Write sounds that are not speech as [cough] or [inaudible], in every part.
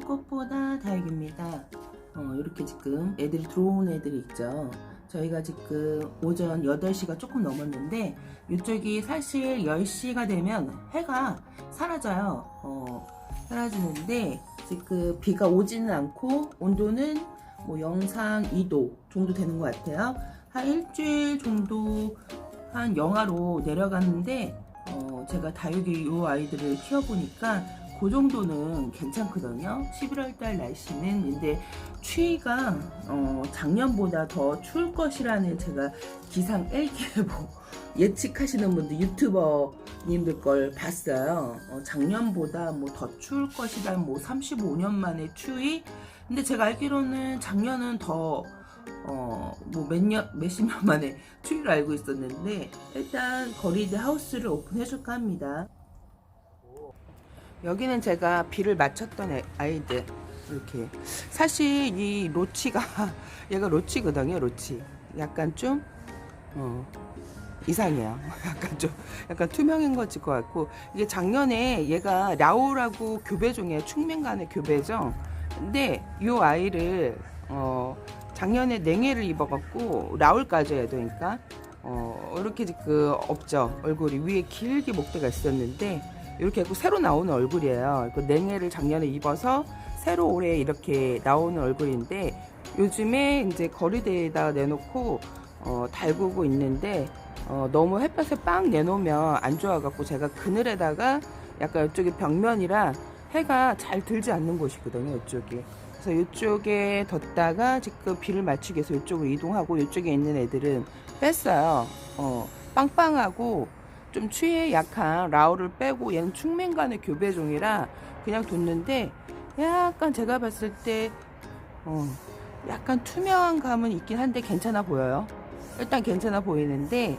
꽃보다 다육입니다. 어, 이렇게 지금 애들이 들어온 애들이 있죠. 저희가 지금 오전 8시가 조금 넘었는데 이쪽이 사실 10시가 되면 해가 사라져요. 어, 사라지는데 지금 비가 오지는 않고 온도는 뭐 영상 2도 정도 되는 것 같아요. 한 일주일 정도 한 영하로 내려갔는데 어, 제가 다육이 이 아이들을 키워보니까 그 정도는 괜찮거든요. 11월 달 날씨는 근데 추위가 어, 작년보다 더 추울 것이라는 제가 기상 일기예보 [laughs] 예측하시는 분들 유튜버님들 걸 봤어요. 어, 작년보다 뭐 더 추울 것이다. 뭐 35년 만에 추위. 근데 제가 알기로는 작년은 더 어, 뭐 몇 년, 몇십 년 만에 추위를 알고 있었는데, 일단 거리대 하우스를 오픈해줄까 합니다. 여기는 제가 비를 맞췄던 애- 아이들. 이렇게. 사실 이 로치가, [laughs] 얘가 로치거든요, 로치. 약간 좀, 어, 이상해요. [laughs] 약간 좀, 약간 투명인 것일 것 같고. 이게 작년에 얘가 라오라고 교배종이에요. 충맹간의 교배종. 근데 이 아이를, 어, 작년에 냉해를 입어갖고 라울까지 해야 되니까 어 이렇게 그 없죠 얼굴이 위에 길게 목대가 있었는데 이렇게 해고 새로 나오는 얼굴이에요 그 냉해를 작년에 입어서 새로 올해 이렇게 나오는 얼굴인데 요즘에 이제 거리대에다 내놓고 어 달구고 있는데 어 너무 햇볕에 빵 내놓으면 안 좋아갖고 제가 그늘에다가 약간 이쪽이 벽면이라 해가 잘 들지 않는 곳이거든요 이쪽이 그래서 이쪽에 뒀다가 지금 비를 맞추기 위해서 이쪽으로 이동하고 이쪽에 있는 애들은 뺐어요. 어, 빵빵하고 좀 추위에 약한 라오를 빼고 얘는 충맹간의 교배종이라 그냥 뒀는데 약간 제가 봤을 때 어, 약간 투명한 감은 있긴 한데 괜찮아 보여요. 일단 괜찮아 보이는데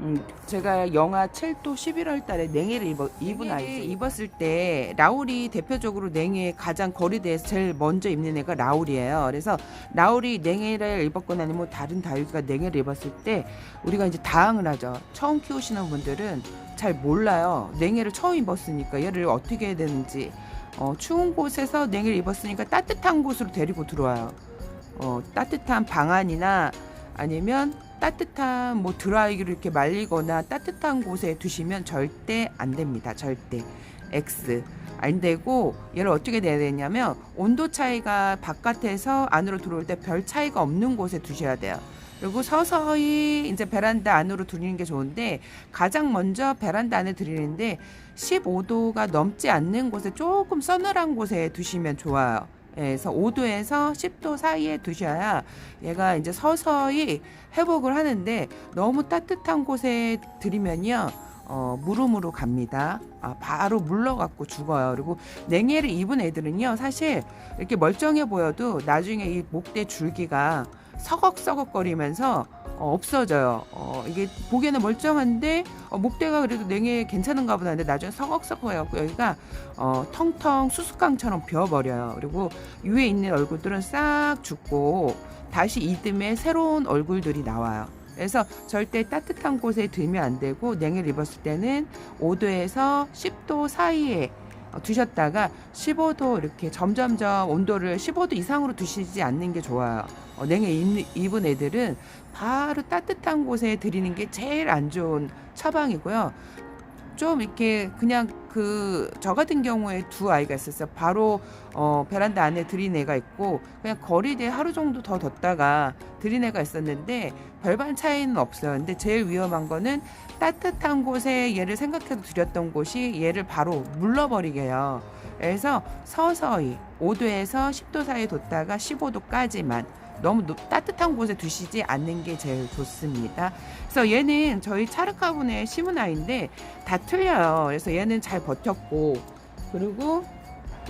음, 제가 영하 7도 11월 달에 냉해를 입어, 입은 아이 입었을 때 라울이 대표적으로 냉해 가장 거리대에서 제일 먼저 입는 애가 라울이에요. 그래서 라울이 냉해를 입었거나 아니면 다른 다육이가 냉해를 입었을 때 우리가 이제 당황을 하죠. 처음 키우시는 분들은 잘 몰라요. 냉해를 처음 입었으니까 얘를 어떻게 해야 되는지 어, 추운 곳에서 냉해를 입었으니까 따뜻한 곳으로 데리고 들어와요. 어, 따뜻한 방 안이나 아니면 따뜻한 뭐 드라이기를 이렇게 말리거나 따뜻한 곳에 두시면 절대 안 됩니다. 절대. X. 안 되고 얘를 어떻게 내야 되냐면 온도 차이가 바깥에서 안으로 들어올 때 별 차이가 없는 곳에 두셔야 돼요. 그리고 서서히 이제 베란다 안으로 두리는 게 좋은데 가장 먼저 베란다 안에 들이는데 15도가 넘지 않는 곳에 조금 서늘한 곳에 두시면 좋아요. 예, 그래서 5도에서 10도 사이에 두셔야 얘가 이제 서서히 회복을 하는데 너무 따뜻한 곳에 들이면요. 어, 무릎으로 갑니다. 아, 바로 물러갖고 죽어요. 그리고 냉해를 입은 애들은요, 사실 이렇게 멀쩡해 보여도 나중에 이 목대 줄기가 서걱서걱거리면서 어, 없어져요. 어, 이게 보기에는 멀쩡한데 어, 목대가 그래도 냉해 괜찮은가 보다 근데 나중에 서걱서걱 해갖고 여기가 어, 텅텅 수수깡처럼 비어버려요. 그리고 위에 있는 얼굴들은 싹 죽고 다시 이듬해 새로운 얼굴들이 나와요. 그래서 절대 따뜻한 곳에 들면 안 되고 냉해를 입었을 때는 5도에서 10도 사이에 어, 두셨다가 15도 이렇게 점점점 온도를 15도 이상으로 두시지 않는 게 좋아요. 어, 냉해 입- 입은 애들은 바로 따뜻한 곳에 들이는 게 제일 안 좋은 처방이고요. 좀 이렇게 그냥 그 저 같은 경우에 두 아이가 있었어요. 바로 어 베란다 안에 들인 애가 있고 그냥 거리대 하루 정도 더 뒀다가 들인 애가 있었는데 별반 차이는 없어요. 근데 제일 위험한 거는 따뜻한 곳에 얘를 생각해서 들였던 곳이 얘를 바로 물러버리게 해요. 그래서 서서히 5도에서 10도 사이에 뒀다가 15도까지만 너무 높- 따뜻한 곳에 두시지 않는 게 제일 좋습니다. 그래서 얘는 저희 차르카분에 심은 아이인데 다 틀려요. 그래서 얘는 잘 버텼고 그리고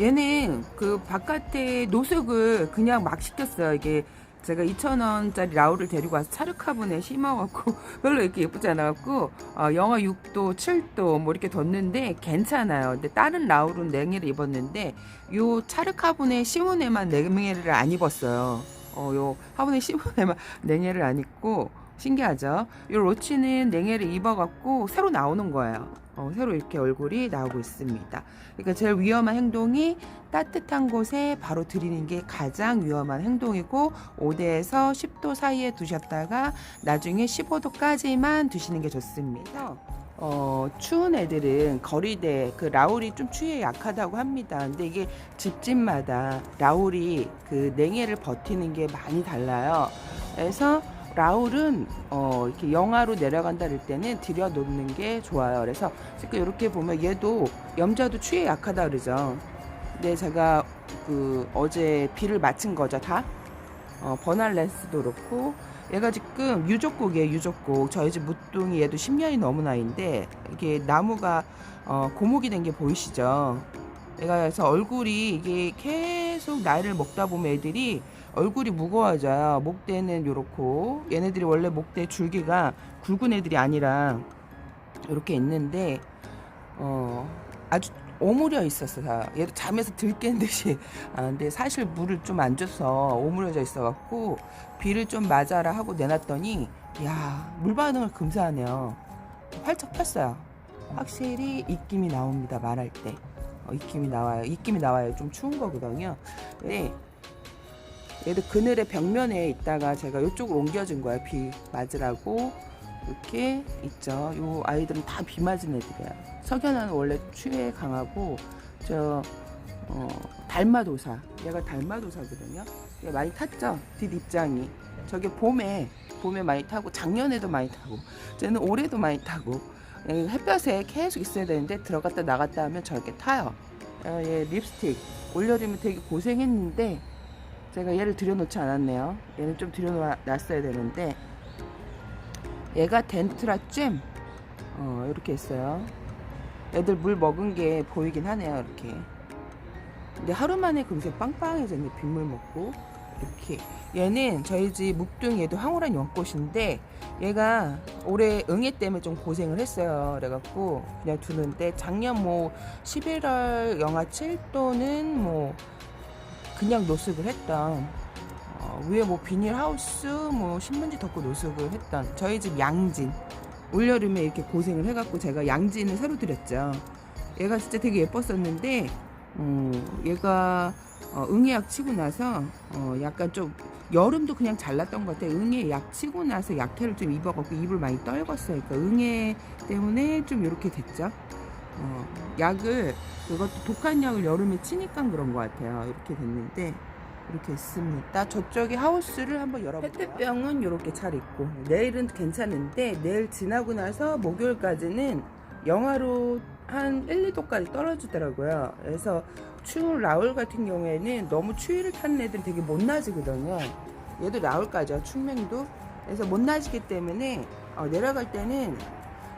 얘는 그 바깥에 노숙을 그냥 막 시켰어요. 이게 제가 2,000원짜리 라우를 데리고 와서 차르카분에 심어갖고 [laughs] 별로 이렇게 예쁘지 않아갖고 어, 영하 6도, 7도 뭐 이렇게 뒀는데 괜찮아요. 근데 다른 라울은 냉해를 입었는데 요 차르카분에 심은 애만 냉해를 안 입었어요. 어, 요 화분에 애만 냉해를 안 입고 신기하죠? 이 로치는 냉해를 입어갖고 새로 나오는 거예요. 어, 새로 이렇게 얼굴이 나오고 있습니다. 그러니까 제일 위험한 행동이 따뜻한 곳에 바로 들이는 게 가장 위험한 행동이고 5도에서 10도 사이에 두셨다가 나중에 15도까지만 두시는 게 좋습니다. 어, 추운 애들은 거리대 그 라울이 좀 추위에 약하다고 합니다. 근데 이게 집집마다 라울이 그 냉해를 버티는 게 많이 달라요. 그래서 라울은 어, 이렇게 영하로 내려간다 할 때는 들여 놓는 게 좋아요. 그래서 지금 이렇게 보면 얘도 염자도 추위에 약하다 그러죠. 근데 제가 그 어제 비를 맞춘 거죠 다. 어, 버날렌스도 그렇고 얘가 지금 유족곡이에요 유족곡. 저희 집 무뚱이 얘도 10년이 넘은 아이인데 이게 나무가 어, 고목이 된 게 보이시죠? 얘가 그래서 얼굴이 이게 계속 나이를 먹다 보면 애들이 얼굴이 무거워져요. 목대는 요렇고 얘네들이 원래 목대 줄기가 굵은 애들이 아니라 이렇게 있는데 어 아주 오므려 있었어요. 얘도 잠에서 들깬 듯이. 아, 근데 사실 물을 좀 안 줘서 오므려져 있어갖고 비를 좀 맞아라 하고 내놨더니 야, 물 반응을 금사하네요. 활짝 폈어요. 확실히 입김이 나옵니다. 말할 때. 어, 입김이 나와요. 입김이 나와요. 좀 추운 거거든요. 네. 얘도 그늘의 벽면에 있다가 제가 이쪽으로 옮겨준 거예요. 비 맞으라고. 이렇게 있죠. 요 아이들은 다 비 맞은 애들이에요. 석연아는 원래 추위에 강하고 저 어, 달마도사 얘가 달마도사거든요. 얘 많이 탔죠. 뒷 입장이 저게 봄에 봄에 많이 타고 작년에도 많이 타고 쟤는 올해도 많이 타고 얘 햇볕에 계속 있어야 되는데 들어갔다 나갔다 하면 저렇게 타요. 어, 얘 립스틱 올려주면 되게 고생했는데 제가 얘를 들여놓지 않았네요. 얘는 좀 들여놨어야 되는데 얘가 덴트라쯤 어, 이렇게 있어요. 애들 물 먹은 게 보이긴 하네요. 이렇게. 근데 하루 만에 금세 빵빵해졌네. 빗물 먹고. 이렇게. 얘는 저희 집 묵둥이 얘도 황홀한 연꽃인데 얘가 올해 응애 때문에 좀 고생을 했어요. 그래갖고 그냥 두는데 작년 뭐 11월 영하 7도는 뭐 그냥 노숙을 했던 어, 위에 뭐 비닐하우스 뭐 신문지 덮고 노숙을 했던 저희 집 양진 올여름에 이렇게 고생을 해갖고 제가 양진을 새로 드렸죠. 얘가 진짜 되게 예뻤었는데 어, 얘가 어, 응애약 치고 나서 어, 약간 좀 여름도 그냥 잘났던 것 같아요. 응애 약 치고 나서 약태를 좀 입어갖고 입을 많이 떨궜어요. 그러니까 응애 때문에 좀 이렇게 됐죠. 어, 약을 그것도 독한 약을 여름에 치니까 그런 것 같아요. 이렇게 됐는데 이렇게 있습니다. 저쪽에 하우스를 한번 열어볼게요. 페트병은 이렇게 잘 있고 내일은 괜찮은데 내일 지나고 나서 목요일까지는 영하로 한 1, 2도까지 떨어지더라고요. 그래서 추운 라울 같은 경우에는 너무 추위를 타는 애들은 되게 못 나지거든요. 얘도 라울까지요. 충맹도. 그래서 못 나지기 때문에 어, 내려갈 때는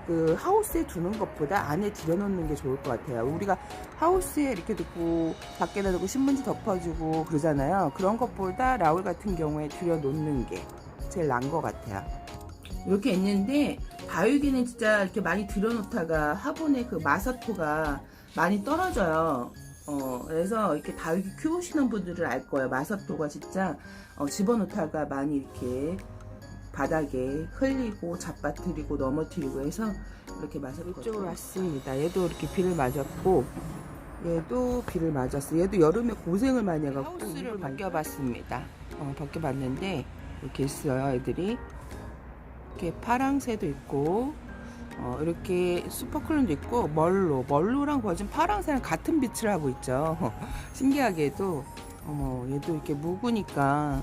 그 하우스에 두는 것보다 안에 들여놓는 게 좋을 것 같아요. 우리가 하우스에 이렇게 두고 밖에다 두고 신문지 덮어주고 그러잖아요. 그런 것보다 라울 같은 경우에 들여놓는 게 제일 나은 것 같아요. 이렇게 있는데 다육이는 진짜 이렇게 많이 들여놓다가 화분의 그 마사토가 많이 떨어져요. 어, 그래서 이렇게 다육이 키우시는 분들은 알 거예요. 마사토가 진짜 어, 집어넣다가 많이 이렇게 바닥에 흘리고 잡아뜨리고 넘어뜨리고 해서 이렇게 맞았거든요. 이쪽으로 왔습니다. 얘도 이렇게 비를 맞았고 얘도 비를 맞았어. 얘도 여름에 고생을 많이 해갖고 하우스를 벗겨봤습니다. 어, 벗겨봤는데 이렇게 있어요, 애들이. 이렇게 파랑새도 있고 어, 이렇게 슈퍼클론도 있고 멀로 멀로랑 거진 파랑새랑 같은 빛을 하고 있죠. [laughs] 신기하게도 어머 얘도 이렇게 묵으니까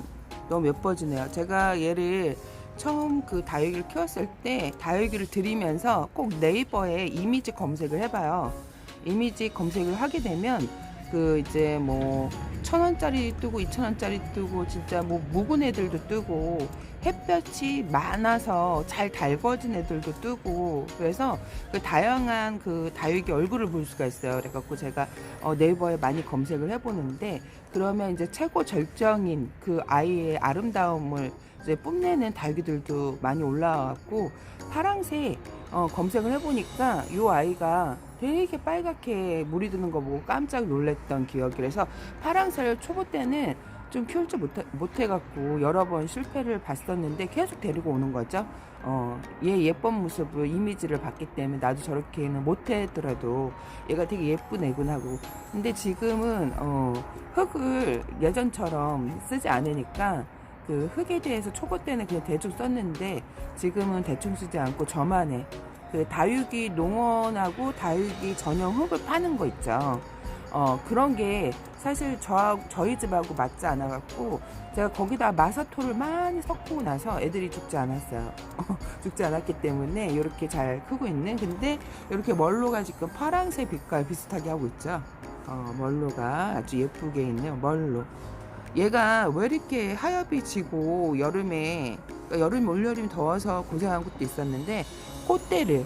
너무 예뻐지네요. 제가 얘를 처음 그 다육이를 키웠을 때 다육이를 들이면서 꼭 네이버에 이미지 검색을 해봐요. 이미지 검색을 하게 되면 그 이제 뭐 천 원짜리 뜨고 이천 원짜리 뜨고 진짜 뭐 묵은 애들도 뜨고 햇볕이 많아서 잘 달궈진 애들도 뜨고 그래서 그 다양한 그 다육이 얼굴을 볼 수가 있어요. 그래갖고 제가 어 네이버에 많이 검색을 해보는데 그러면 이제 최고 절정인 그 아이의 아름다움을 이제 뽐내는 다육이들도 많이 올라왔고 파랑새 어, 검색을 해보니까 이 아이가 되게 빨갛게 물이 드는 거 보고 깜짝 놀랐던 기억이라서 파랑새를 초보 때는 좀 키울 줄 못해, 못해갖고 여러 번 실패를 봤었는데 계속 데리고 오는 거죠. 어, 얘 예쁜 모습을 이미지를 봤기 때문에 나도 저렇게는 못했더라도 얘가 되게 예쁜 애군 하고 근데 지금은 어, 흙을 예전처럼 쓰지 않으니까 그 흙에 대해서 초보 때는 그냥 대충 썼는데 지금은 대충 쓰지 않고 저만의 그 다육이 농원하고 다육이 전용 흙을 파는 거 있죠. 어, 그런 게 사실 저, 저희 집하고 맞지 않아갖고 제가 거기다 마사토를 많이 섞고 나서 애들이 죽지 않았어요. [laughs] 죽지 않았기 때문에 이렇게 잘 크고 있는 근데 이렇게 멀로가 지금 파랑새 빛깔 비슷하게 하고 있죠. 어, 멀로가 아주 예쁘게 있네요. 멀로. 얘가 왜 이렇게 하엽이 지고 여름에 그러니까 여름 올여름이 더워서 고생한 것도 있었는데 꽃대를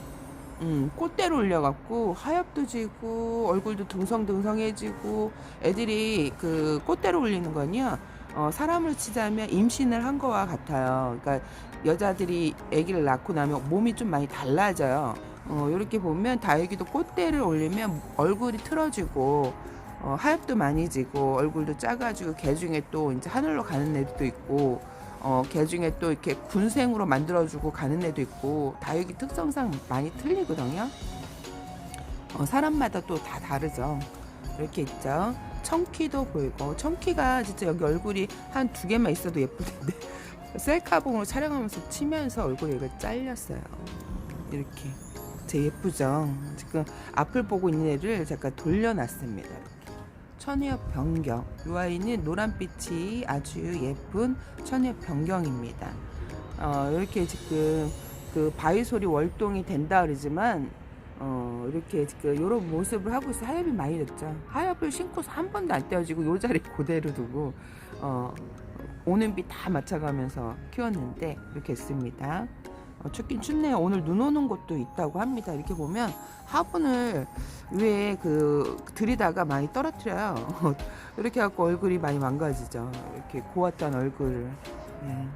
음, 꽃대를 올려갖고 하엽도 지고 얼굴도 둥성둥성해지고 애들이 그 꽃대를 올리는 건요 어, 사람을 치자면 임신을 한 거와 같아요. 그러니까 여자들이 아기를 낳고 나면 몸이 좀 많이 달라져요. 어, 이렇게 보면 다육이도 꽃대를 올리면 얼굴이 틀어지고 어, 하엽도 많이 지고 얼굴도 작아지고 개 중에 또 이제 하늘로 가는 애도 있고 어, 개 중에 또 이렇게 군생으로 만들어주고 가는 애도 있고 다육이 특성상 많이 틀리거든요. 어, 사람마다 또 다 다르죠. 이렇게 있죠. 청키도 보이고 청키가 진짜 여기 얼굴이 한 두 개만 있어도 예쁠 텐데 [laughs] 셀카봉으로 촬영하면서 치면서 얼굴이 이거 잘렸어요. 이렇게 제 예쁘죠. 지금 앞을 보고 있는 애를 잠깐 돌려놨습니다. 천엽 변경. 이 아이는 노란빛이 아주 예쁜 천엽 변경입니다. 어, 이렇게 지금 그 바위 소리 월동이 된다 그러지만 어, 이렇게 지금 이런 모습을 하고 있어 하엽이 많이 됐죠. 하엽을 신고서 한 번도 안 떼어지고 요 자리 그대로 두고 어, 오는 비 다 맞춰가면서 키웠는데 이렇게 했습니다. 어, 춥긴 춥네요. 오늘 눈 오는 곳도 있다고 합니다. 이렇게 보면 화분을 위에 그 들이다가 많이 떨어뜨려요. [laughs] 이렇게 해갖고 얼굴이 많이 망가지죠. 이렇게 고왔던 얼굴을 네.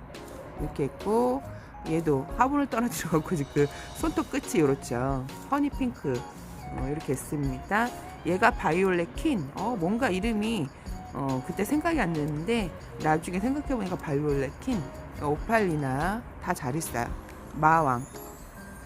이렇게 했고 얘도 화분을 떨어뜨려 갖고 지금 손톱 끝이 이렇죠. 허니 핑크 어, 이렇게 했습니다. 얘가 바이올렛 킨. 어, 뭔가 이름이 어, 그때 생각이 안 나는데 나중에 생각해보니까 바이올렛 킨. 오팔리나 다 잘 있어요. 마왕.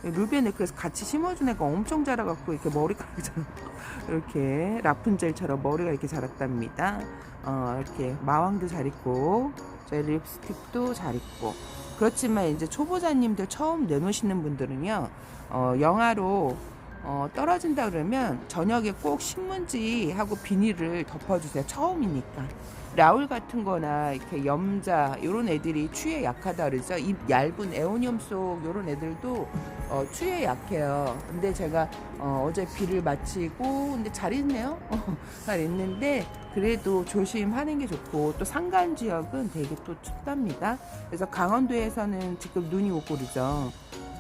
루비네크에서 같이 심어준 애가 엄청 자라갖고 이렇게 머리카락처럼 [laughs] 이렇게 라푼젤처럼 머리가 이렇게 자랐답니다. 어, 이렇게 마왕도 잘 있고 저희 립스틱도 잘 있고 그렇지만 이제 초보자님들 처음 내놓으시는 분들은요 어, 영하로 어, 떨어진다 그러면 저녁에 꼭 신문지하고 비닐을 덮어주세요 처음이니까 라울 같은 거나 이렇게 염자 요런 애들이 추위에 약하다 그러죠 이 얇은 에오니움 속 요런 애들도 어, 추위에 약해요. 근데 제가 어, 어제 비를 마치고 근데 잘 있네요? [laughs] 잘 있는데 그래도 조심하는 게 좋고 또 산간 지역은 되게 또 춥답니다. 그래서 강원도에서는 지금 눈이 오고 그러죠.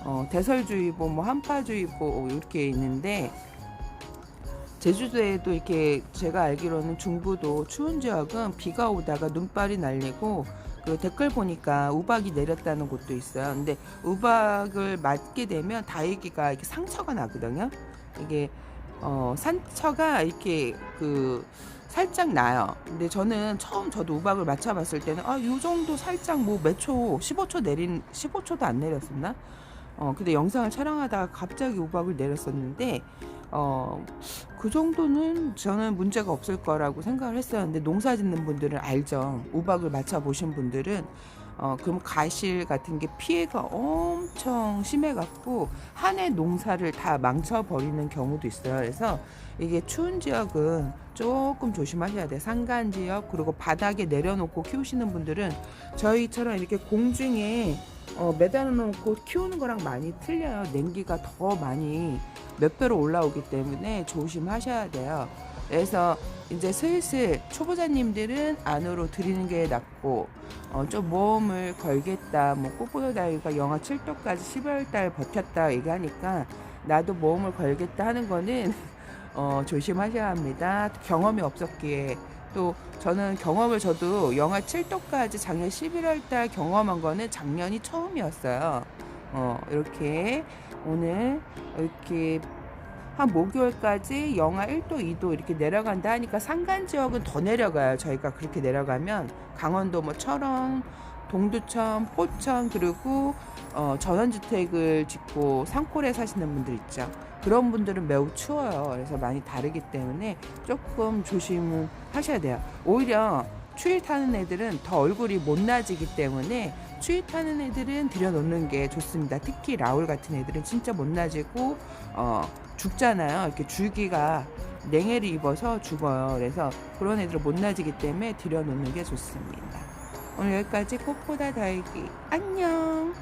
어, 대설주의보, 뭐 한파주의보 이렇게 있는데 제주도에도 이렇게 제가 알기로는 중부도 추운 지역은 비가 오다가 눈발이 날리고 그 댓글 보니까 우박이 내렸다는 곳도 있어요. 근데 우박을 맞게 되면 다육이가 이렇게 상처가 나거든요. 이게 어, 상처가 이렇게 그 살짝 나요. 근데 저는 처음 저도 우박을 맞춰봤을 때는 아, 요 정도 살짝 뭐 몇 초, 15초 내린 15초도 안 내렸었나? 어, 근데 영상을 촬영하다가 갑자기 우박을 내렸었는데, 어, 그 정도는 저는 문제가 없을 거라고 생각을 했었는데, 농사 짓는 분들은 알죠. 우박을 맞춰 보신 분들은, 어, 그럼 가실 같은 게 피해가 엄청 심해갖고, 한 해 농사를 다 망쳐버리는 경우도 있어요. 그래서 이게 추운 지역은 조금 조심하셔야 돼요. 산간 지역, 그리고 바닥에 내려놓고 키우시는 분들은 저희처럼 이렇게 공중에 어, 매달아 놓고 키우는 거랑 많이 틀려요. 냉기가 더 많이 몇 배로 올라오기 때문에 조심하셔야 돼요. 그래서 이제 슬슬 초보자님들은 안으로 들이는 게 낫고 어, 좀 모험을 걸겠다. 뭐 꽃보다 다이가 영하 7도까지 12월 달 버텼다 얘기하니까 나도 모험을 걸겠다 하는 거는 어, 조심하셔야 합니다. 경험이 없었기에 또 저는 경험을 저도 영하 7도까지 작년 11월 달 경험한 거는 작년이 처음이었어요. 어, 이렇게 오늘 이렇게 한 목요일까지 영하 1도, 2도 이렇게 내려간다 하니까 산간 지역은 더 내려가요. 저희가 그렇게 내려가면 강원도 뭐 철원, 동두천, 포천 그리고 어, 전원주택을 짓고 산골에 사시는 분들 있죠. 그런 분들은 매우 추워요. 그래서 많이 다르기 때문에 조금 조심을 하셔야 돼요. 오히려 추위 타는 애들은 더 얼굴이 못나지기 때문에 추위 타는 애들은 들여놓는 게 좋습니다. 특히 라울 같은 애들은 진짜 못나지고 어, 죽잖아요. 이렇게 줄기가 냉해를 입어서 죽어요. 그래서 그런 애들은 못나지기 때문에 들여놓는 게 좋습니다. 오늘 여기까지 꽃보다 달기 안녕.